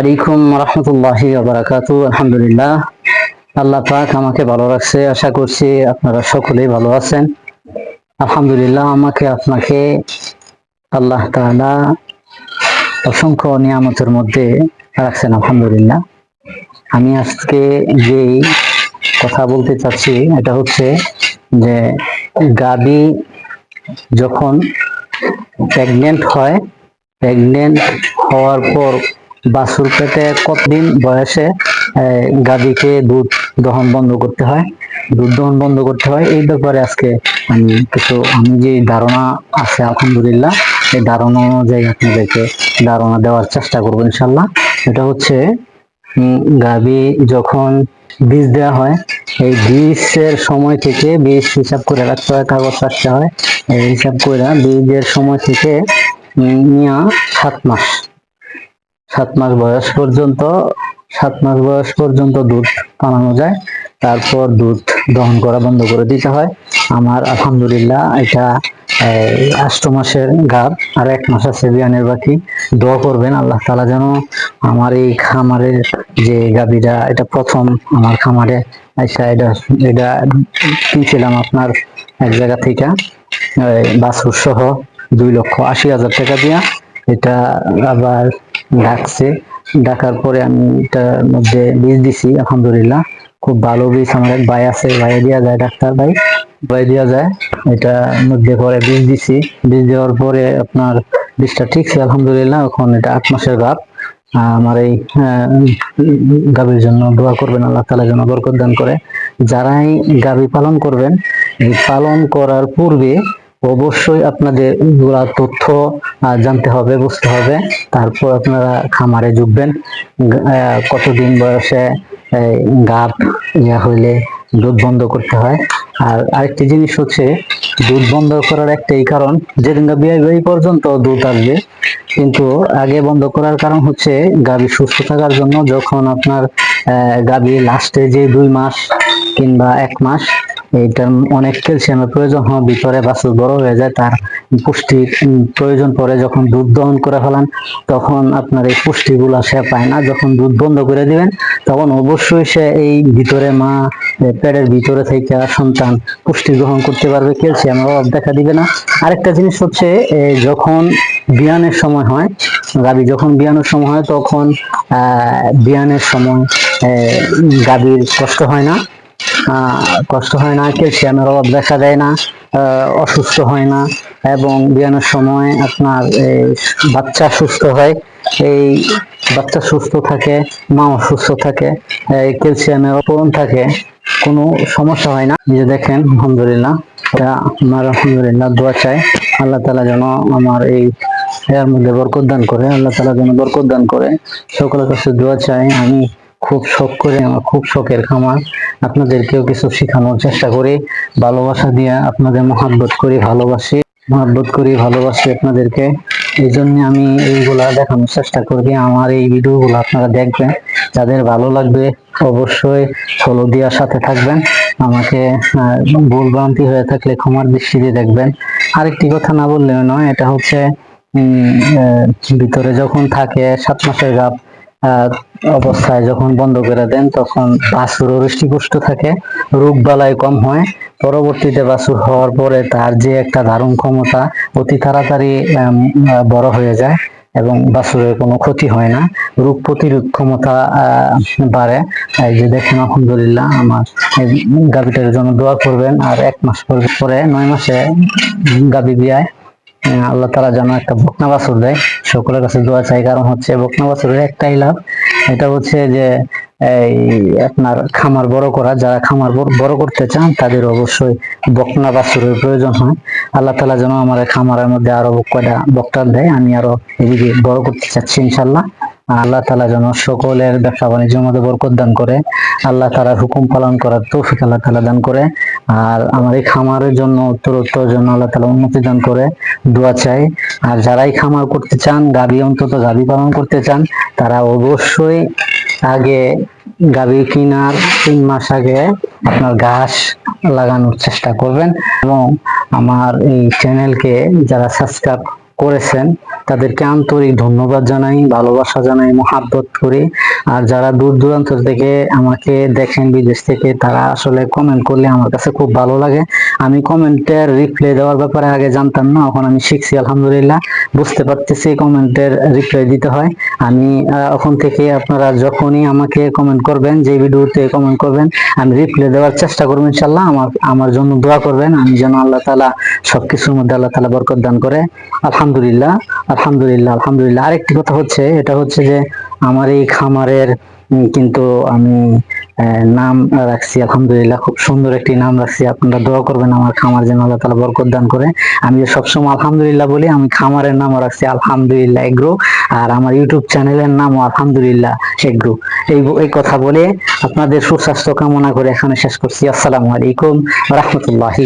আলাইকুম রহমতুল্লাহি বারাকাতু, আলহামদুলিল্লাহ। আল্লাহ পাক আমাকে ভালো রাখছে, আশা করছি আপনারা সকলেই ভালো আছেন। আলহামদুলিল্লাহ, আমাকে, আপনাকে আল্লাহ তাআলা অসংখ্য নিয়ামতের মধ্যে রাখছেন, আলহামদুলিল্লাহ। আমি আজকে যেই কথা বলতে চাচ্ছি, এটা হচ্ছে যে গাবি যখন প্রেগনেন্ট হয় প্রেগনেন্ট হওয়ার পর বাছুর পেটে কতদিন বয়সে গাভীকে দুধ দহন বন্ধ করতে হয়? দুধ দহন বন্ধ করতে হয় এই ব্যাপারে আজকে আমি কিছু, আমি যে ধারণা আছে, আলহামদুলিল্লাহ, এই ধারণা অনুযায়ী আপনাদেরকে ধারণা দেওয়ার চেষ্টা করব ইনশাল্লাহ এটা হচ্ছে গাভী যখন বীজ দেওয়া হয়, এই বীজের সময় থেকে বীজ হিসাব করে রাখতে হয়, কাগজ রাখতে হয়। এই হিসাব করে বীজের সময় থেকে নিয়া সাত মাস। সাত মাস বয়স পর্যন্ত, সাত মাস বয়স পর্যন্ত দুধ বানানো যায়। তারপর দুধ দহন করা বন্ধ করে দিতে হয়। আমার আলহামদুলিল্লাহ এটা আষ্ট মাসের গাব, আর এক মাস আছে বিয়ানের বাকি। দোয়া করবেন আল্লাহ তালা যেন আমার এই খামারের যে গাবিটা এটা প্রথম আমার খামারে আচ্ছা এটা এটা কিনছিলাম আপনার এক জায়গা থেকে বাছুর সহ দুই লক্ষ আশি হাজার টাকা দিয়া। এটা আবার ডাকছে। ডাকার পরে আমি এটার মধ্যে বীজ দিছি, আলহামদুলিল্লাহ। খুব ভালো বীজ, আমার এক ভাই আছে, ভাই দিয়া যায়, ডাক্তার ভাই। ভাই দিয়া যায় এটা মধ্যে পরে বীজ দিছি। বীজ দেওয়ার পরে আপনার বীজটা ঠিক ঠিকছে আলহামদুলিল্লাহ, এখন এটা আট মাসের গাপ আমার এই গাভীর জন্য দোয়া করবেন, আল্লাহ তালা যেন বরকত দান করে। যারাই গাভী পালন করবেন পালন করার পূর্বে অবশ্যই আপনাদের তথ্য জানতে হবে, বুঝতে হবে। তারপর আপনারা খামারে যুগবেন কতদিন বয়সে গাব ইয়া হইলে দুধ বন্ধ করতে হয়। আর আরেকটি জিনিস হচ্ছে, দুধ বন্ধ করার একটাই কারণ, যেদিন বিয়ে পর্যন্ত দুধ আসবে, কিন্তু আগে বন্ধ করার কারণ হচ্ছে গাভী সুস্থ থাকার জন্য যখন আপনার গাভী লাস্টে যে দুই মাস কিংবা এক মাস এইটার অনেক ক্যালসিয়ামের প্রয়োজন হয় ভিতরে বাছুর বড় হয়ে যায়, তার পুষ্টির প্রয়োজন পড়ে যখন দুধ দহন করে ফেলান, তখন আপনার এই পুষ্টিগুলা সে পায় না। যখন দুধ বন্ধ করে দিবেন, তখন অবশ্যই সে এই ভিতরে মা পেটের ভিতরে থেকে সন্তান পুষ্টি গ্রহণ করতে পারবে ক্যালসিয়ামের অভাব দেখা দিবে না। আরেকটা জিনিস হচ্ছে যখন বিয়ানের সময় হয়, গাভী যখন বিয়ানোর সময় হয়, তখন, আহ, বিয়ানের সময় গাভীর কষ্ট হয় না। কষ্ট হয় না, ক্যালসিয়ামের অভাব দেখা দেয় না অসুস্থ হয় না, এবং বিয়ানোর সময় আপনার বাচ্চা সুস্থ হয়। এই বাচ্চা সুস্থ থাকে, মাও সুস্থ থাকে ক্যালসিয়ামের অপরণ থাকে, কোনো সমস্যা হয় না। যে দেখেন, আলহামদুলিল্লাহ আমার আলহামদুলিল্লাহ দোয়া চাই। আল্লাহ তালা যেন আমার এই এর মধ্যে বরকত দান করে, আল্লাহ তালা যেন বরকত দান করে। সকলের কাছে দোয়া চাই। আমি খুব শখ করে, আমার খুব শখের খামার। আপনাদেরকেও কিছু শেখানোর চেষ্টা করি, ভালোবাসা দিয়ে আপনাদের মহাব্বত করি, ভালোবাসি, মহাব্বত করি, ভালোবাসি আপনাদেরকে। এই জন্য আমি এইগুলা দেখানোর চেষ্টা করি আমার এই ভিডিওগুলো আপনারা দেখবেন। যাদের ভালো লাগবে অবশ্যই ফলো দেওয়ার সাথে থাকবেন। আমাকে ভুল ভ্রান্তি হয়ে থাকলে ক্ষমার দৃষ্টিতে দেখবেন। আরেকটি কথা না বললেও নয়, এটা হচ্ছে ভিতরে যখন থাকে সাত মাসের গাপ অবস্থায় যখন বন্ধ করে দেন, তখন বাছুর হৃষ্টিপুষ্ট থাকে, রোগ বালাই কম হয়। পরবর্তীতে বাছুর হওয়ার পরে তার যে একটা ধারণ ক্ষমতা, অতি তাড়াতাড়ি বড় হয়ে যায় এবং বাছুরের কোনো ক্ষতি হয় না। রোগ প্রতিরোধ ক্ষমতা বাড়ে। এই যে দেখেন, আলহামদুলিল্লাহ, আমার গাভীটার জন্য দোয়া করবেন। আর এক মাস পর- নয় মাসে গাভী বিয়ায় আল্লাহ তালা যেন একটা বকনা বাছুর দেয়। সকলের কাছে দোয়া চাই, কারণ হচ্ছে বকনা বাছুরের একটাই লাভ। এটা হচ্ছে যে, এই আপনার খামার বড় করা, যারা খামার বড়- বড় করতে চান, তাদের অবশ্যই বকনা বাছুরের প্রয়োজন হয়। আল্লাহ তালা যেন আমার খামারের মধ্যে আরও কয়টা বক্তার দেয়, আমি আরও এদিকে বড় করতে চাচ্ছি ইনশাল্লাহ আল্লাহ তালা যেন সকলের ব্যবসা বাণিজ্যের মধ্যে বরকত দান করে, আল্লাহ তালার হুকুম পালন করার তৌফিক আল্লাহ তালা দান করে। আর আমার এই খামারের জন্য উত্তরোত্তর জন্য আল্লাহ তালা উন্নতি দান করে, দোয়া চাই। আর যারাই খামার করতে চান, গাবি অন্তত গাবি পালন করতে চান, তারা অবশ্যই আগে গাবি কিনার তিন মাস আগে আপনার ঘাস লাগানোর চেষ্টা করবেন। এবং আমার এই চ্যানেলকে যারা সাবস্ক্রাইব করেছেন। তাদেরকে আন্তরিক ধন্যবাদ জানাই, ভালোবাসা জানাই, মহাব্বত করি। আর যারা দূর দূরান্ত থেকে আমাকে দেখেন, বিদেশ থেকে, তারা আসলে কমেন্ট করলে আমার কাছে খুব ভালো লাগে। আমি কমেন্টের রিপ্লাই দেওয়ার ব্যাপারে আগে জানতাম না, এখন আমি শিখছি, আলহামদুলিল্লাহ। বুঝতে পারতেছি কমেন্টের রিপ্লাই দিতে হয়। আমি এখন থেকে আপনারা যখনই আমাকে কমেন্ট করবেন, যে ভিডিওতে কমেন্ট করবেন, আমি রিপ্লাই দেওয়ার চেষ্টা করব ইনশাল্লাহ আমার আমার জন্য দোয়া করবেন। আমি যেন আল্লাহ তালা সবকিছুর মধ্যে আল্লাহ তালা বরকত দান করে। আলহামদুলিল্লাহ। আলহামদুলিল্লাহ আলহামদুলিল্লাহ আলহামদুলিল্লাহ। আরেকটি কথা হচ্ছে, এটা হচ্ছে যে আমার এই খামারের কিন্তু আমি নাম রাখছি, আলহামদুলিল্লাহ, খুব সুন্দর একটি নাম রাখছি। আপনারা দোয়া করবেন আমার খামার যেন আল্লাহ তালা বরকত দান করে। আমি যে সবসময় আলহামদুলিল্লাহ বলি, আমি খামারের নামও রাখছি, আলহামদুলিল্লাহ, এগ্রো। আর আমার ইউটিউব চ্যানেলের নামও আলহামদুলিল্লাহ, এগ্রো। এই এই কথা বলে আপনাদের সুস্বাস্থ্য কামনা করে এখানে শেষ করছি। আসসালামু আলাইকুম রহমতুল্লাহি